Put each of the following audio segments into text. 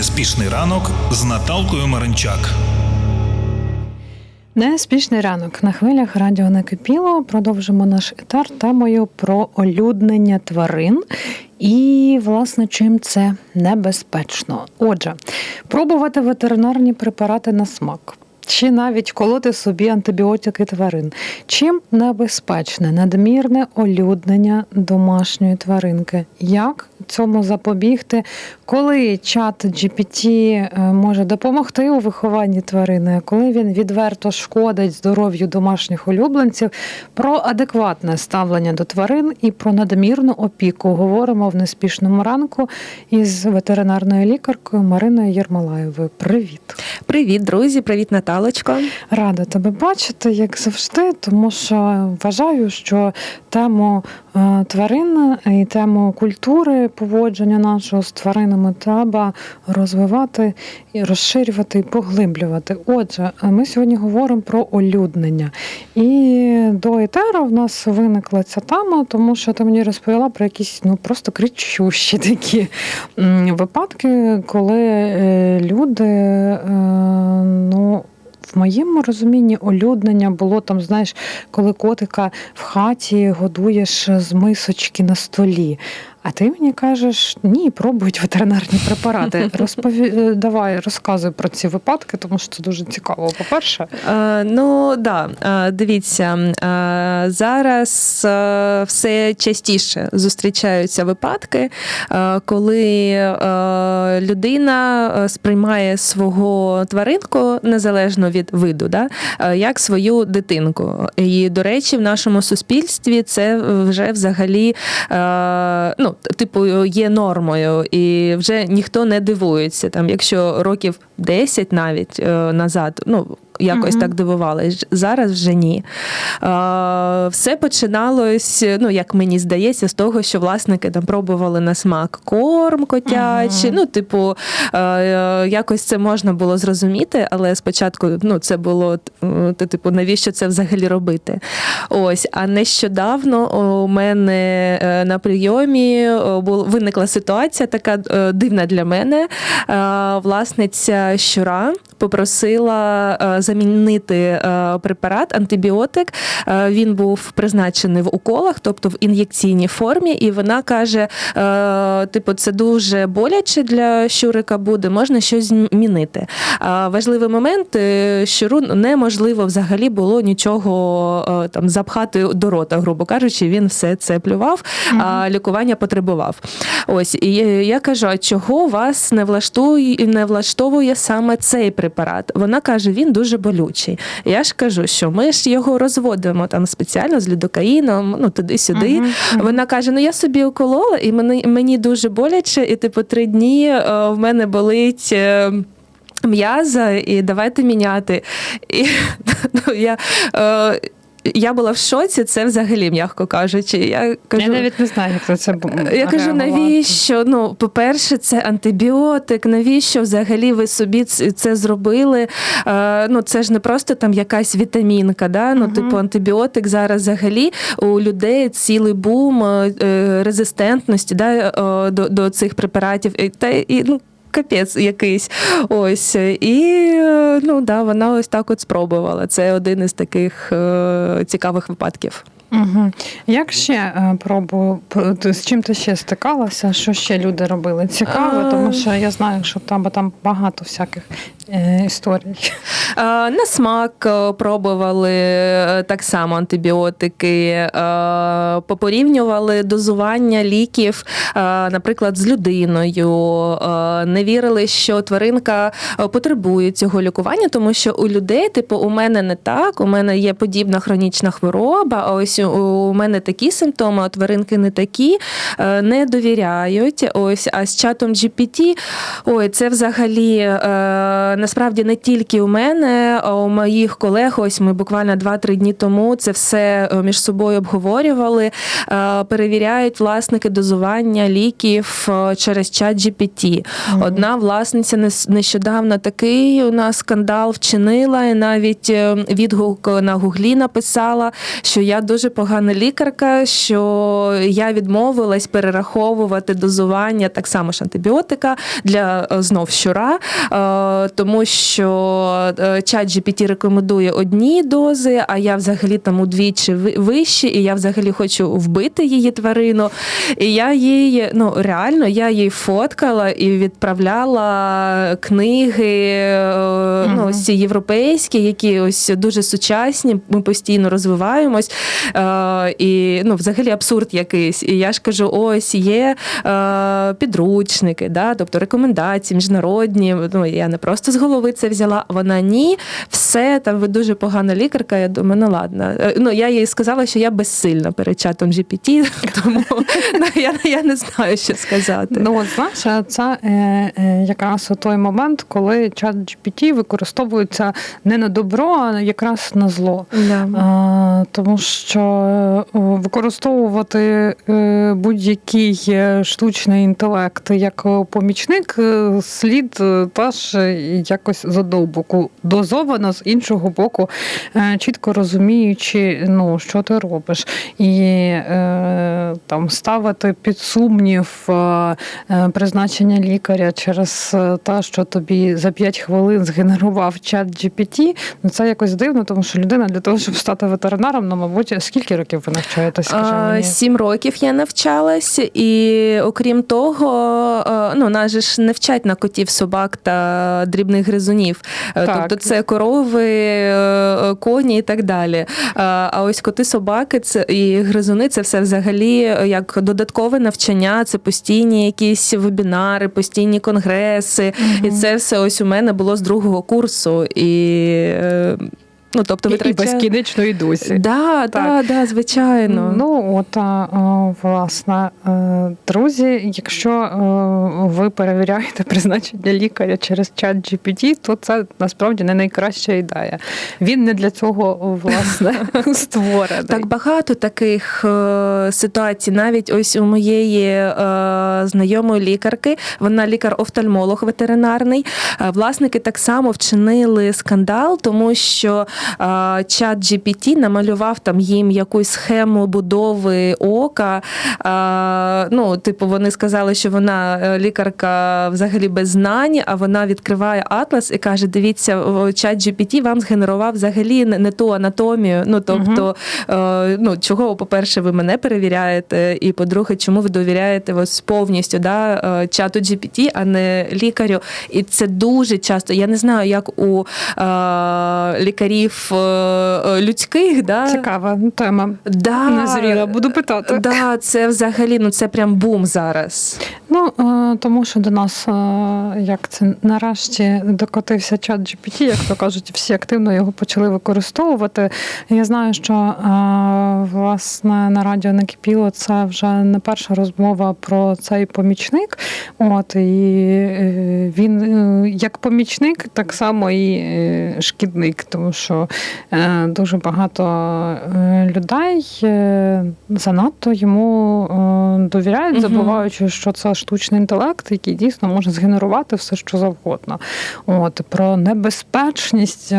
Неспішний ранок з Наталкою Маринчак. Неспішний ранок на хвилях радіо накипіло. Продовжимо наш етар темою про олюднення тварин. І, власне, чим це небезпечно. Отже, пробувати ветеринарні препарати на смак. Чи навіть колоти собі антибіотики тварин. Чим небезпечне надмірне олюднення домашньої тваринки? Як цьому запобігти? Коли чат GPT е, може допомогти у вихованні тварини, коли він відверто шкодить здоров'ю домашніх улюбленців, про адекватне ставлення до тварин і про надмірну опіку говоримо в неспішному ранку із ветеринарною лікаркою Мариною Єрмолаєвою. Привіт! Привіт, друзі, привіт, Наталочко. Рада тебе бачити, як завжди, тому що вважаю, що тему е, тварин і тему культури поводження нашого з тваринами треба розвивати і розширювати і поглиблювати. Отже, ми сьогодні говоримо про олюднення. І до етера в нас виникла ця тема, тому що ти мені розповіла про якісь ну просто кричущі такі випадки, коли е, люди е, ну. В моєму розумінні олюднення було там, знаєш, коли котика в хаті годуєш з мисочки на столі. А ти мені кажеш, ні, пробують ветеринарні препарати. Розпові... е, Давай розказуй про ці випадки, тому що це дуже цікаво. По-перше, Е, ну да, е, дивіться, е, зараз е, все частіше зустрічаються випадки, е, коли е, людина е, сприймає свого тваринку незалежно від виду, да, як свою дитинку. І, до речі, в нашому суспільстві це вже взагалі. е, Ну, типу, є нормою, і вже ніхто не дивується. Там, якщо років 10 навіть е, назад, ну якось Мгм. так дивувались. Зараз вже ні. Е, все починалось, ну як мені здається, з того, що власники там пробували на смак корм котячий. Мгм. Ну, типу, е, якось це можна було зрозуміти, але спочатку ну, це було е, ти, типу, навіщо це взагалі робити? Ось, а нещодавно у мене е, на прийомі е, виникла ситуація така е, дивна для мене. Е, Власниця щура попросила е, замінити е, препарат, антибіотик. Е, Він був призначений в уколах, тобто в ін'єкційній формі, і вона каже: типу, це дуже боляче для щурика буде, можна щось змінити. Важливий момент, щуру неможливо взагалі було нічого там запхати до рота, грубо кажучи, він все це плював, а лікування потребував. Ось і я кажу: а чого вас не влаштує не влаштовує саме цей препарат? Вона каже, він дуже болючий. Я ж кажу, що ми ж його розводимо там спеціально з лідокаїном, ну туди-сюди. Мгм. Вона каже: Ну я собі уколола, і мені, мені дуже боляче, і типу три дні е, в мене болить. е, М'яза, і давайте міняти. І ну, я, е, я була в шоці, це взагалі, м'яко кажучи. Я кажу, я навіть не знаю, як це бу- я кажу, навіщо? Ну, по-перше, це антибіотик. Навіщо взагалі ви собі це зробили? Е, ну, це ж не просто там якась вітамінка. Да? Ну, Мгм. типу, антибіотик зараз взагалі у людей цілий бум е, е, резистентності да, до, до цих препаратів. І, та, і, ну, Капець якийсь. Ось. І ну, да, вона ось так от спробувала. Це один із таких е, цікавих випадків. Угу. Як ще е, пробую, з чим ти ще стикалася? Що ще люди робили? Цікаво, тому що я знаю, що там, там багато всяких е, історій. Е, На смак е, пробували е, так само антибіотики, е, попорівнювали дозування ліків, е, наприклад, з людиною. е, Не вірили, що тваринка е, потребує цього лікування, тому що у людей, типу, у мене не так, у мене є подібна хронічна хвороба, а ось у- у мене такі симптоми, а тваринки не такі, е, не довіряють. Ось, а з чатом GPT, ой, це взагалі е, насправді не тільки у мене, а у моїх колег. Ось ми буквально 2-3 дні тому це все е, між собою обговорювали. Перевіряють власники дозування ліків через чат GPT. Одна власниця нещодавно такий у нас скандал вчинила, і навіть відгук на гуглі написала, що я дуже погана лікарка, що я відмовилась перераховувати дозування так само ж антибіотика для е, знов щура, е, тому що е, чат GPT рекомендує одні дози, а я взагалі там удвічі вищі, і я взагалі хочу вбити її тварину. І я їй, ну реально, я їй фоткала і відправляла книги, ну, ці європейські, які ось дуже сучасні. Ми постійно розвиваємось. Е, і ну, взагалі абсурд якийсь. І я ж кажу: ось є е, підручники, да, тобто рекомендації міжнародні. Ну, я не просто з голови це взяла. Вона ні, все там ви дуже погана лікарка. Я думаю, ну ладно. Е, Ну я їй сказала, що я безсильна перед чатом GPT, тому ну, я, я не знаю, що сказати. Ну, от знаєш, це е, е, якраз той момент, коли чат GPT використовується не на добро, а якраз на зло. Тому що використовувати е, будь-який е, штучний інтелект як е, помічник е, слід е, теж е, якось з одного боку дозовано, з іншого боку, е, чітко розуміючи, ну, що ти робиш. І е, там ставити під сумнів е, е, призначення лікаря через е, те, що тобі за 5 хвилин згенерував чат GPT, ну це якось дивно, тому що людина для того, щоб стати ветеринаром, ну, мабуть, скільки років ви навчаєтесь? Сім років я навчалась, і окрім того, е, ну нас же ж не вчать на котів, собак та дрібних гризунів. Е, Так. Тобто це корови, е, коні і так далі. А ось коти, собаки це і гризуни це все взагалі як додаткове навчання, це постійні якісь вебінари, постійні конгреси. І це все ось у мене було з другого курсу. І, ну, тобто, І, і витрачаю- безкінечно і досі. Да, да, да, звичайно. Ну, от, власне, е, друзі, якщо е, ви перевіряєте призначення лікаря через чат GPT, то це насправді не найкраща ідея. Він не для цього, власне, створений. Так багато таких е, ситуацій. Навіть ось у моєї знайомої лікарки, вона лікар-офтальмолог ветеринарний. Власники так само вчинили скандал, тому що чат GPT намалював там їм якусь схему будови ока. Ну, типу, вони сказали, що вона е, лікарка взагалі без знань, а вона відкриває атлас і каже: дивіться, чат GPT вам згенерував взагалі не, ту анатомію. Ну тобто, е, ну чого, по-перше, ви мене перевіряєте, і по-друге, чому ви довіряєте ось повністю да, е, чату GPT, а не лікарю. І це дуже часто. Я не знаю, як у лікарів е, е, людських, да, Цікава тема. Да, Назріла, буду питати. Да, це взагалі ну це прям бум зараз. Ну, е, тому що до нас, як це нарешті докотився чат GPT, як то кажуть, всі активно його почали використовувати. Я знаю, що власне на радіо накипіло це вже не перша розмова про цей помічник. От і він як помічник, так само і шкідник, тому що е, дуже багато е, людей е, занадто йому довіряють, забуваючи, що це штучний інтелект, який дійсно може згенерувати все, що завгодно. От про небезпечність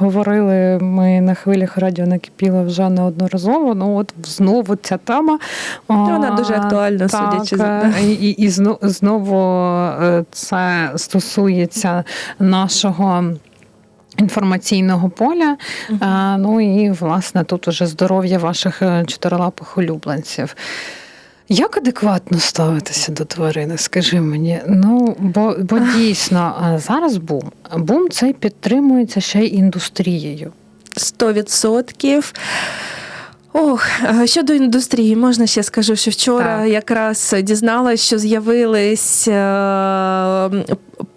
говорили ми на хвилях радіо накипіло вже неодноразово. Ну от знову ця тема. Вона дуже актуальна, судячи з- е, і, і, знову це стосується нашого. Інформаційного поля, А, ну і власне тут уже здоров'я ваших е, чотирилапих улюбленців. Як адекватно ставитися до тварини? Скажи мені. Ну бо, бо дійсно зараз бум. Бум цей підтримується ще й індустрією. 100%. Ох, е, щодо індустрії, можна ще скажу, що вчора Так. якраз дізналась, що з'явились е,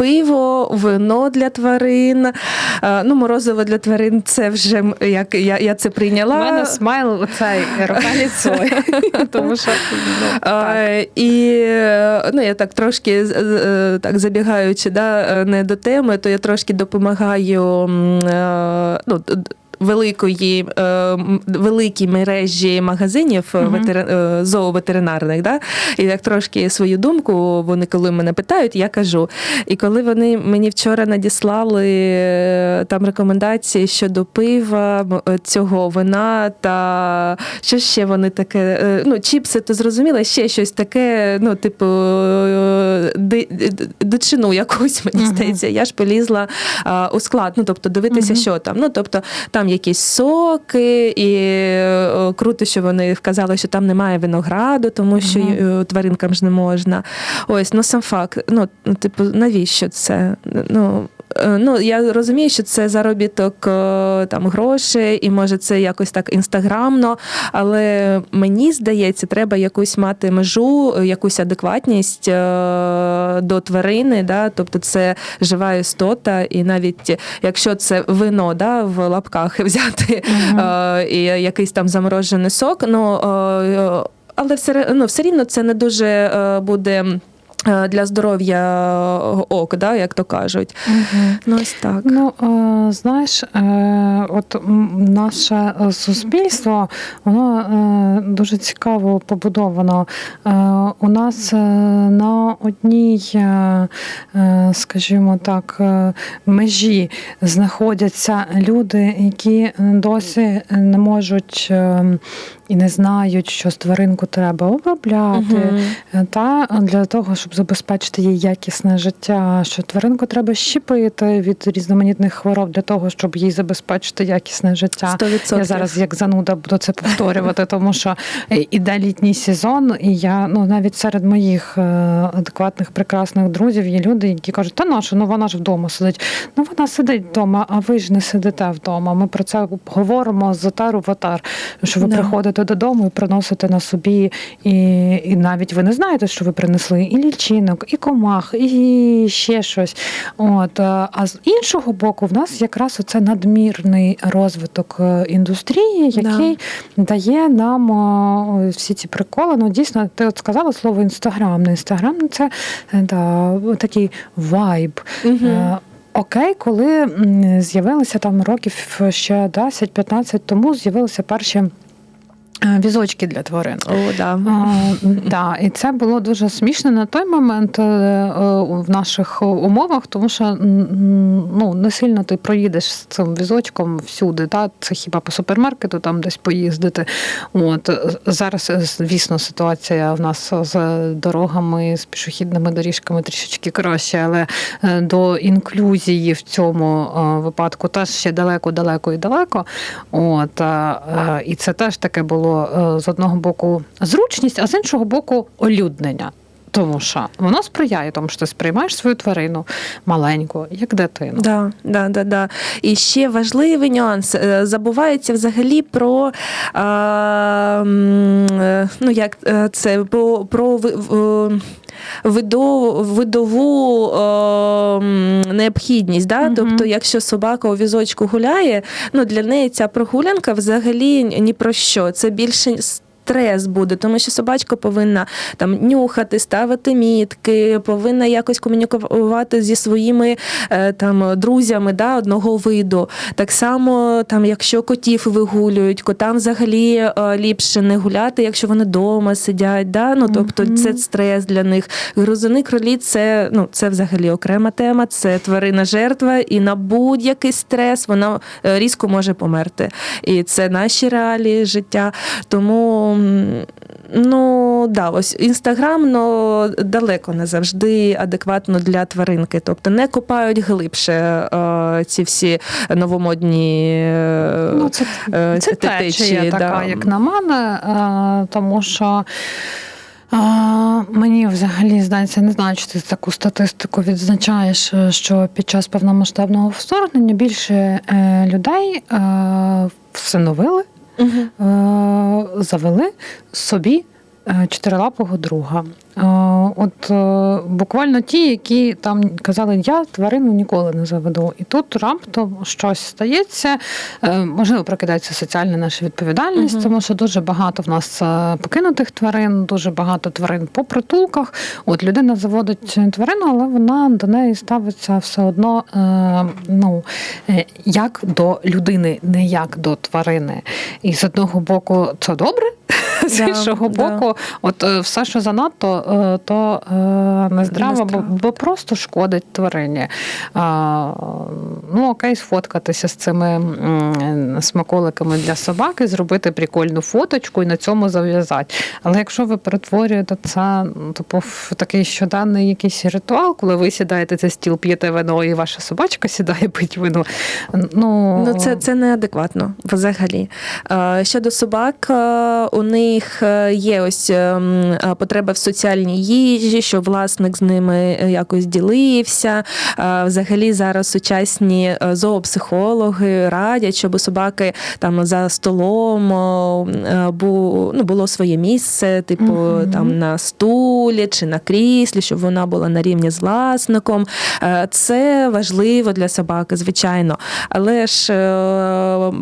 пиво, вино для тварин. Е, Ну, морозиво для тварин це вже як я, я це У мене смайл цей рукаліцой, тому що ну. Е, І ну, я так трошки е, так забігаючи да, не до теми, то я трошки допомагаю ну, великої, е, великій мережі магазинів е, Мгм. ветери- е, зооветеринарних. Да? І так трошки свою думку, вони коли мене питають, я кажу. І коли вони мені вчора надіслали там рекомендації щодо пива, цього вина та що ще вони таке, ну, чіпси, то зрозуміло, ще щось таке, ну, типу, ди- ди- дичину якусь, мені здається. Я ж полізла а, у склад, ну, тобто дивитися, Мгм. що там. Ну, тобто, там якісь соки, і е, круто, що вони вказали, що там немає винограду, тому що е, тваринкам ж не можна. Ось, ну сам факт. Ну, типу, навіщо це? Ну, ну я розумію, що це заробіток е, там грошей, і може це якось так інстаграмно, але мені здається, треба якусь мати межу, е, якусь адекватність е, до тварини. Да? Тобто це жива істота, і навіть якщо це вино да, в лапках взяти е, і якийсь там заморожений сок, ну, е, але все, ну, все рівно це не дуже е, буде. Е, Для здоров'я ок, да, як то кажуть. Мгм. Ну, ось так. Ну, е, знаєш, е, от наше е, суспільство, воно е, дуже цікаво побудовано. Е, У нас е, на одній, е, е, скажімо так, е, межі знаходяться люди, які досі не можуть е, і не знають, що з тваринку треба обробляти. Е, Та для того, щоб забезпечити їй якісне життя, що тваринку треба щепити від різноманітних хвороб для того, щоб їй забезпечити якісне життя. 100%. Я зараз як зануда буду це повторювати, тому що е, іде літній сезон, і я ну навіть серед моїх е, адекватних прекрасних друзів є люди, які кажуть, та наша, ну вона ж вдома сидить. Ну вона сидить вдома, а ви ж не сидите вдома. Ми про це говоримо з отару в отар. Що ви Да. приходите додому і приносите на собі, і, і навіть ви не знаєте, що ви принесли і лічинок, і комах, і ще щось. От е, а з іншого боку, в нас якраз оце надмірний розвиток е, індустрії, який дає нам е, всі ці приколи. Ну дійсно, ти от сказала слово інстаграм. Інстаграм це да, такий вайб. Е, Окей, коли з'явилися там років ще 10-15 тому, з'явилися перші візочки для тварин. О, да. Так, і це було дуже смішно на той момент е, е, в наших умовах, тому що ну, не сильно ти проїдеш з цим візочком всюди. Та? Це хіба по супермаркету там десь поїздити. От зараз, е, звісно, ситуація в нас з дорогами, з пішохідними доріжками трішечки краще, але е, до інклюзії в цьому е, випадку теж ще далеко, далеко і далеко. От, е, е, і це теж таке було е, з одного боку зручність, а з іншого боку олюднення. Тому що воно сприяє тому, що ти сприймаєш свою тварину маленьку, як дитину. Да, да, да, да. І ще важливий нюанс. Е, Забувається взагалі про а, е, ну, як це, про, про ви- в- видо, видову е, необхідність. Да? Угу. Тобто, якщо собака у візочку гуляє, ну, для неї ця прогулянка взагалі ні про що. Це більше. Стрес буде, тому що собачка повинна там нюхати, ставити мітки, повинна якось комунікувати зі своїми е, там друзями да, одного виду. Так само, там, якщо котів вигулюють, котам взагалі е, ліпше не гуляти, якщо вони вдома сидять. Да? Ну, тобто це стрес для них. Гризуни кролі це, ну, це взагалі окрема тема, це тварина жертва, і на будь-який стрес вона е, різко може померти. І це наші реалії життя. Тому. М, Ну да, ось інстаграм ну, далеко не завжди адекватно для тваринки. Тобто не копають глибше е, ці всі новомодні. е, Ну, це, е, це течія течії, така, да. як на мене, е, тому що. А, мені взагалі здається, не знаю, чи ти таку статистику відзначаєш, е, що під час повномасштабного вторгнення більше е, людей е, всиновили, Е, завели собі е, чотирилапого друга. От е, буквально ті, які там казали, я тварину ніколи не заведу. І тут раптом щось стається. Е, Можливо, прокидається соціальна наша відповідальність, Мгм. тому що дуже багато в нас е, покинутих тварин, дуже багато тварин по притулках. От людина заводить тварину, але вона до неї ставиться все одно ну, як до людини, не як до тварини. І з одного боку, це добре. З іншого да. боку, от е, все, що занадто, е, е, нездраво, бо, бо просто шкодить тварині. А, ну, окей, сфоткатися з цими смаколиками для собаки, зробити прикольну фоточку і на цьому зав'язати. Але якщо ви перетворюєте це типу, в такий щоденний якийсь ритуал, коли ви сідаєте за стіл, п'єте вино, і ваша собачка сідає пить вино. Ну, Ну, це, це неадекватно взагалі. Щодо собак, е, у них е, є ось ем, е, потреба в соціальній їжі, щоб власник з ними е, якось ділився. Взагалі зараз сучасні е, зоопсихологи радять, щоб у собаки там за столом е, ну, було своє місце, типу Мгм. там на стулі чи на кріслі, щоб вона була на рівні з власником. Це важливо для собаки, звичайно. Але ж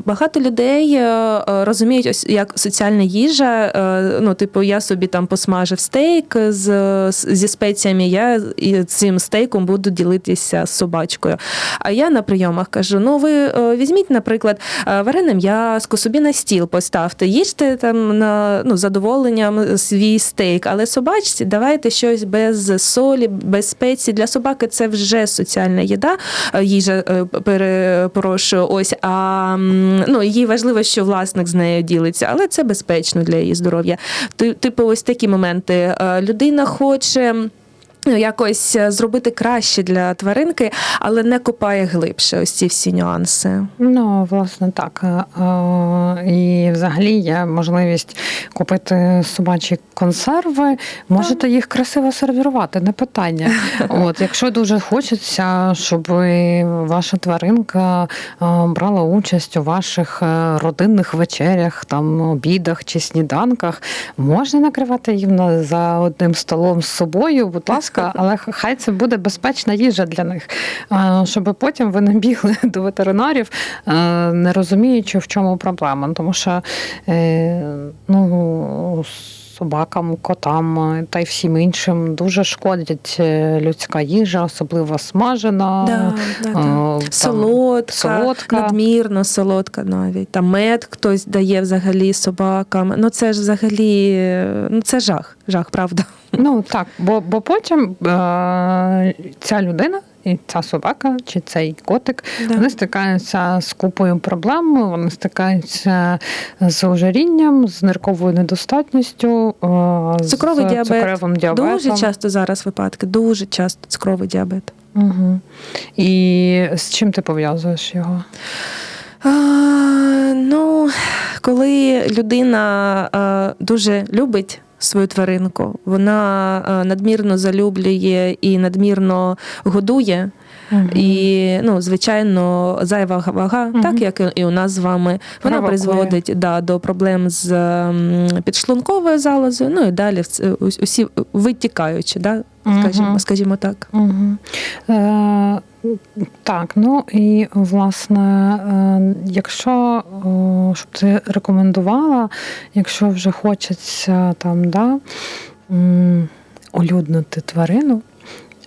багато людей розуміють, ось як соціальна їжа. Ну, типу, я собі там посмажив стейк з- зі спеціями, я цим стейком буду ділитися з собачкою. А я на прийомах кажу: ну ви е, візьміть, наприклад, е, варене м'яско, собі на стіл поставте, їжте там на ну, задоволенням свій стейк, але собачці давайте щось без солі, без спецій. Для собаки це вже соціальна їда, е, їжа перепрошую. Ось а ну їй важливо, що власник з нею ділиться, але це безпечно для її здоров'я. Типу, ось такі моменти. Людина хоче. Якось е, зробити краще для тваринки, але не копає глибше ось ці всі нюанси. Ну, власне, так. Е, е, І взагалі є можливість купити собачі консерви. Можете їх красиво сервірувати, не питання. От, якщо дуже хочеться, щоб ваша тваринка брала участь у ваших родинних вечерях, там обідах чи сніданках, можна накривати їм за одним столом з собою, будь ласка, але хай це буде безпечна їжа для них, щоб потім ви не бігли до ветеринарів, не розуміючи, в чому проблема. Тому що е, ну, собакам, котам та й всім іншим дуже шкодять е, людська їжа, особливо смажена. е, там, Солодка, солодка. надмірно солодка навіть. Там мед хтось дає взагалі собакам. Ну це ж взагалі ну це жах, жах, правда. Ну так, бо, бо потім е, ця людина. І ця собака чи цей котик Да. вони стикаються з купою проблем, вони стикаються з ожирінням, з нирковою недостатністю, е, Цукровий з діабет. цукровим діабетом. Дуже часто зараз випадки, дуже часто цукровий діабет. Угу. І з чим ти пов'язуєш його? А, ну, коли людина а, дуже любить свою тваринку, вона надмірно залюблює і надмірно годує. Мгм. І, ну, звичайно, зайва вага, Мгм. так як і у нас з вами, вона Провокує. призводить да, до проблем з ем, підшлунковою залозою, ну і далі усі витікаючи, да, скажімо, скажімо так. Угу. Е, так, ну і власне, е, якщо е, щоб ти рекомендувала, якщо вже хочеться там, да, улюднити тварину.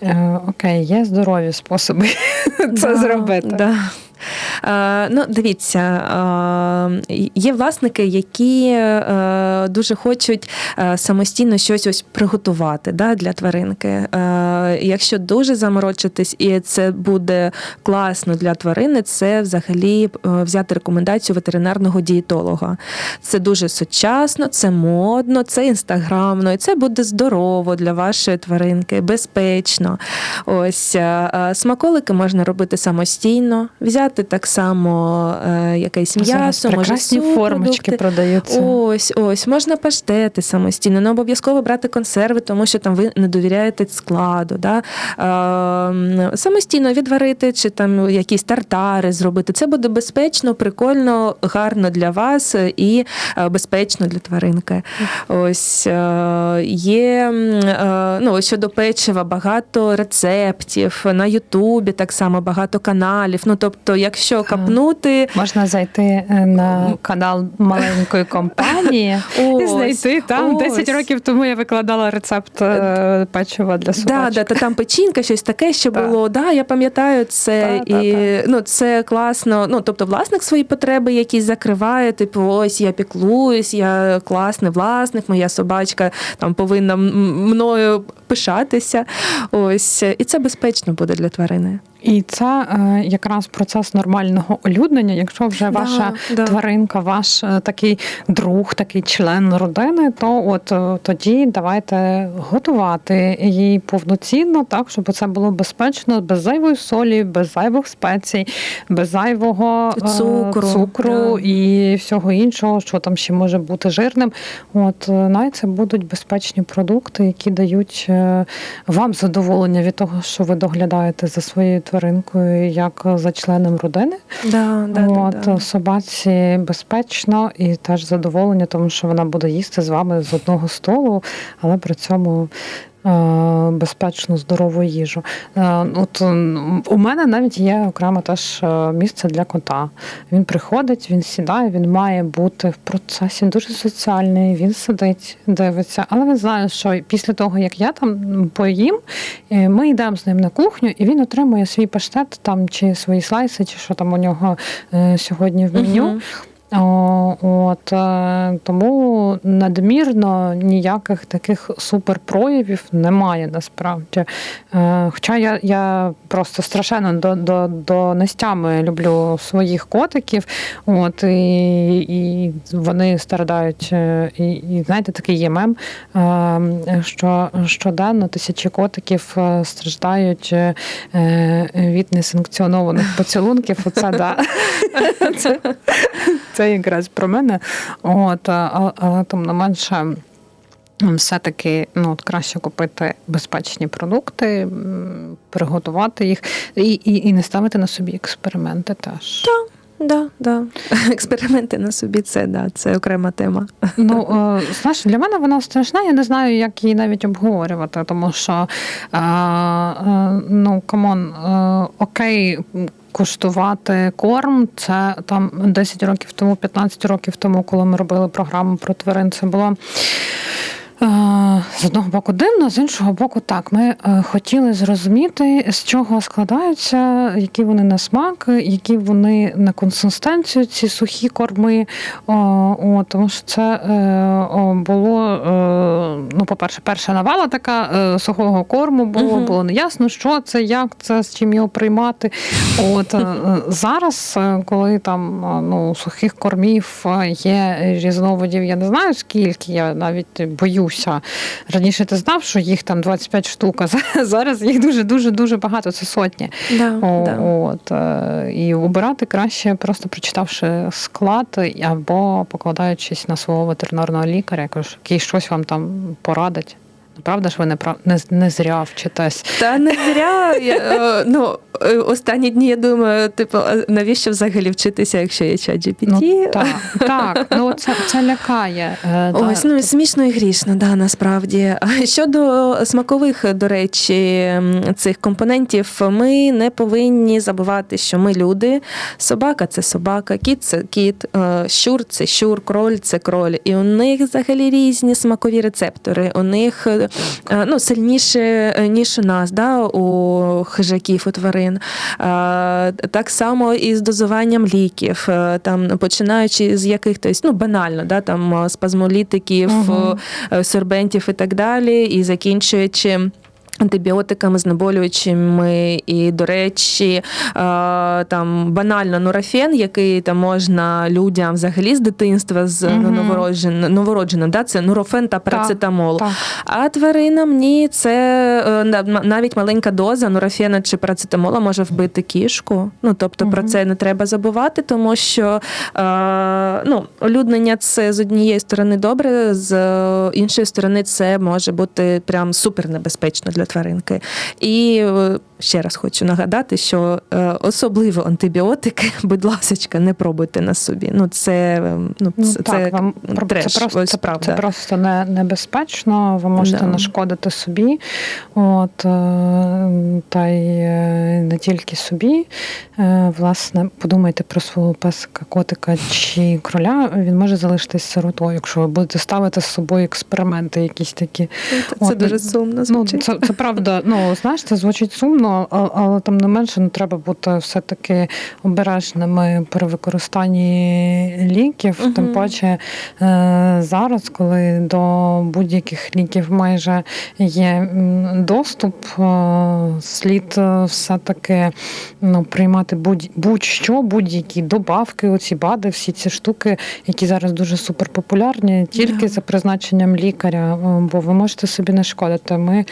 е, Окей, є здорові способи це Да, зробити. Да. Е, ну, дивіться, е, є власники, які е, дуже хочуть самостійно щось ось приготувати да, для тваринки. Якщо дуже заморочитись, і це буде класно для тварини, це взагалі взяти рекомендацію ветеринарного дієтолога. Це дуже сучасно, це модно, це інстаграмно, і це буде здорово для вашої тваринки, безпечно. Ось смаколики можна робити самостійно, взяти паштети, так само е, якесь м'ясо, може прекрасні формочки продаються. Ось, ось, можна паштети самостійно, не обов'язково брати консерви, тому що там ви не довіряєте складу. Да? Е, самостійно відварити чи там якісь тартари зробити. Це буде безпечно, прикольно, гарно для вас і е, безпечно для тваринки. Ось є е, ну, щодо печива багато рецептів на Ютубі, так само багато каналів. Ну, тобто, якщо капнути. Можна зайти е, на канал маленької компанії і знайти там ось. 10 років тому я викладала рецепт е, печива для Да, собачок. да, та там печінка, щось таке ще Так. було. Да, я пам'ятаю це, та, і ну це класно. Ну тобто, власник свої потреби якісь закриває. Типу, ось я піклуюсь, я класний власник, моя собачка там повинна мною пишатися. Ось і це безпечно буде для тварини. І це е, якраз процес нормального олюднення. Якщо вже Да, ваша да. тваринка, ваш е, такий друг, такий член родини, то от е, тоді давайте готувати її повноцінно, так щоб це було безпечно, без зайвої солі, без зайвих спецій, без зайвого е, Цукру, цукру да. і всього іншого, що там ще може бути жирним. От е, навіть це будуть безпечні продукти, які дають е, вам задоволення від того, що ви доглядаєте за своєю тваринкою як за членом родини. Да, да, От да, да. собаці безпечно і теж задоволення, тому що вона буде їсти з вами з одного столу, але при цьому. Е, Безпечну здорову їжу. Е, От у мене навіть є окремо теж е, місце для кота. Він приходить, він сідає, він має бути в процесі. Дуже соціальний. Він сидить, дивиться. Але він знає, що після того як я там поїм, ми йдемо з ним на кухню, і він отримує свій паштет там чи свої слайси, чи що там у нього сьогодні в меню. Мгм. О, от е, тому надмірно ніяких таких суперпроявів немає насправді. Е, Хоча я, я просто страшенно до, до, до нестями люблю своїх котиків, от і, і вони страдають. е, І, і знаєте, такий є мем, що щоденно тисячі котиків страждають від несанкціонованих поцілунків. Оце да. Це, це якраз про мене. От, а- а- але тим не менше. Все-таки ну, от краще купити безпечні продукти, приготувати їх і, і, і не ставити на собі експерименти теж. Так, Да, да. Експерименти на собі це да, це окрема тема. Ну, е, знаєш, для мене вона страшна, я не знаю, як її навіть обговорювати, тому що е, е, ну, камон, е, окей. Куштувати корм, це там 10 років тому, 15 років тому, коли ми робили програму про тварин, це було з одного боку дивно, з іншого боку, так. Ми е, хотіли зрозуміти, з чого складаються, які вони на смак, які вони на консистенцію, ці сухі корми. О, о, тому що це е, о, було, е, ну, по-перше, перша навала така е, сухого корму було, Мгм. було неясно, що це, як це, з чим його приймати. От е, зараз, е, коли там е, ну, сухих кормів е, є різновидів, я не знаю скільки, я навіть боюся. Раніше ти знав, що їх там 25 штук, а за- зараз їх дуже дуже дуже багато, це сотні. Да, О, да. От, е, і обирати краще, просто прочитавши склад або покладаючись на свого ветеринарного лікаря, який щось вам там порадить. Правда ж ви не прав не, не зря вчитесь. Та не зря. Я, е, ну, е, останні дні я думаю, типу, навіщо взагалі вчитися, якщо є чат GPT? Ну, так, так, ну це, це лякає. Е. Ось, ну смішно і грішно, да, насправді. Щодо смакових, до речі, цих компонентів, ми не повинні забувати, що ми люди. Собака це собака, кіт це кіт, щур це щур, кроль це кроль. І у них взагалі різні смакові рецептори. У них ну, сильніше, е, ніж у нас, да, у хижаків, у тварин. Е, Так само і з дозуванням ліків, Е, там починаючи з якихось, ну банально, да, там е, спазмолітиків, угу. е, сорбентів і так далі, і закінчуючи. Антибіотиками, знеболюючими, і, до речі, е, там банально нурофен, який там можна людям взагалі з дитинства з Мгм. ну, новородженим, новородженим, да, це нурофен та парацетамол. Так. А тваринам ні, це е, навіть маленька доза нурофена чи парацетамола може вбити кішку. Ну тобто про це не треба забувати, тому що е, ну, олюднення це з однієї сторони добре, з іншої сторони, це може бути прям супер небезпечно для тваринки. І е, ще раз хочу нагадати, що е, особливо антибіотики, будь ласка, не пробуйте на собі. Ну це, е, ну, Ну, це, так, це вам треш, це просто, ось це, правда. це просто не, небезпечно, ви можете Да. нашкодити собі. От, та й не тільки собі. Власне, подумайте про свого песика, котика чи кроля. Він може залишитись сиротою, якщо ви будете ставити з собою експерименти, якісь такі. Це От, дуже сумно Ну, звучить. це, це правда. Ну знаєш, це звучить сумно, але тим не менше ну, треба бути все-таки обережними при використанні ліків. Мгм. Тим паче е, зараз, коли до будь-яких ліків майже є доступ, е, слід е, все-таки ну, приймати будь- будь-що, будь-які добавки, оці бади, всі ці штуки, які зараз дуже суперпопулярні, тільки Да. за призначенням лікаря, бо ви можете собі не шкодити. Ми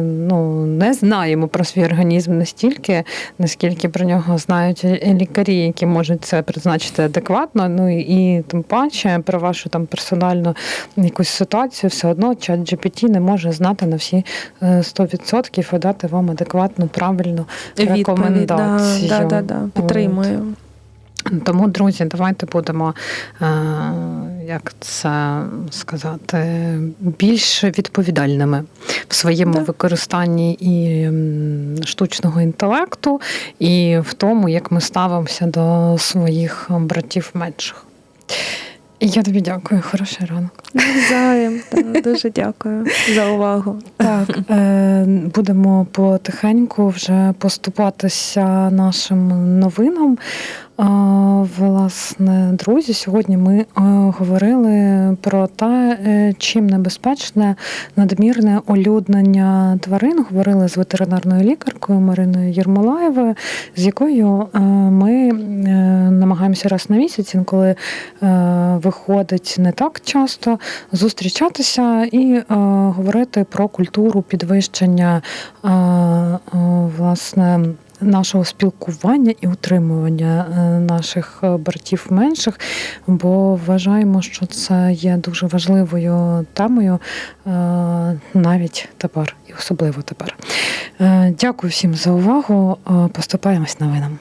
ну, не знаємо про свій організм настільки, наскільки про нього знають лікарі, які можуть це призначити адекватно. Ну і, тим паче про вашу там персональну якусь ситуацію, все одно чат GPT не може знати на всі е, 100% і дати вам адекватну, правильну Відповідь, да, рекомендацію. да, да, да, підтримую. Тому, друзі, давайте будемо, е, як це сказати, більш відповідальними в своєму Да. використанні і штучного інтелекту, і в тому, як ми ставимося до своїх братів менших. І я тобі дякую, хороший ранок. Да, дуже дякую за увагу. Так, е, будемо потихеньку вже поступатися нашим новинам. Власне, друзі, сьогодні ми говорили про те, е, чим небезпечне надмірне олюднення тварин. Говорили з ветеринарною лікаркою Мариною Єрмолаєвою, з якою е, ми е, намагаємося раз на місяць, інколи виходить не так часто, зустрічатися і говорити про культуру підвищення власне. Нашого спілкування і утримування е, наших е, братів менших, бо вважаємо, що це є дуже важливою темою е, навіть тепер, і особливо тепер. Дякую всім за увагу. Поступаємось новинам.